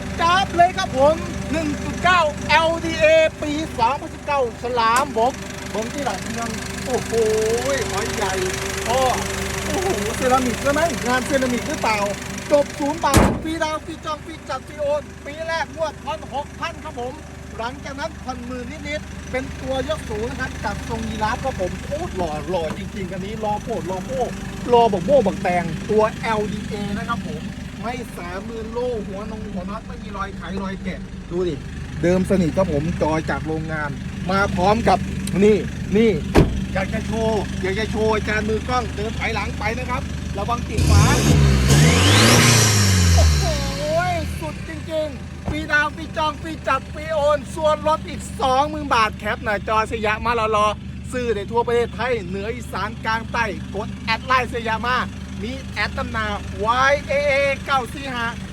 ดจับเลยครับผม 1.9 LDA ปี 2019ฉลามบกผมที่หลังเมืองโอ้โหหอยใหญ่พ่อโอ้โหเซรามิกใช่ไหมงานเซรามิกหรือเปล่า จบศูนย์บาทฟรีดาวฟรีจองฟรีจัดฟรีโอนปีแรกงวดพันหกพันครับผม หลังจากนั้นพันหมื่นนิดๆเป็นตัวยกสูงนะครับจากทรงยีราฟครับผมโคตรหล่อหล่อจริงๆกันนี้รอโคตรรอโม่รอบอกโม่บักแตงตัว LDA นะครับผม ไม่สามมือโล่หัวนงหัวน็อตไม่มีรอยไขรอยแกะดูดิ เดิมสนิทครับผมจอยจากโรงงาน มาพร้อมกับนี่นี่อยากจะโชว์อยากจะโชว์อาจารย์มือกล้องเดินถอยหลังไปนะครับระวังติดฝาโอ้โหสุดจริงๆฟรีดาวฟรีจองฟรีจัดฟรีโอนส่วนลดอีก20,000บาทแคปหน้าจอสยามารอรอซื้อในทั่วประเทศไทยเหนืออีสานกลางใต้กดแอดไลน์สยามา มีแอดตำนา YAA 945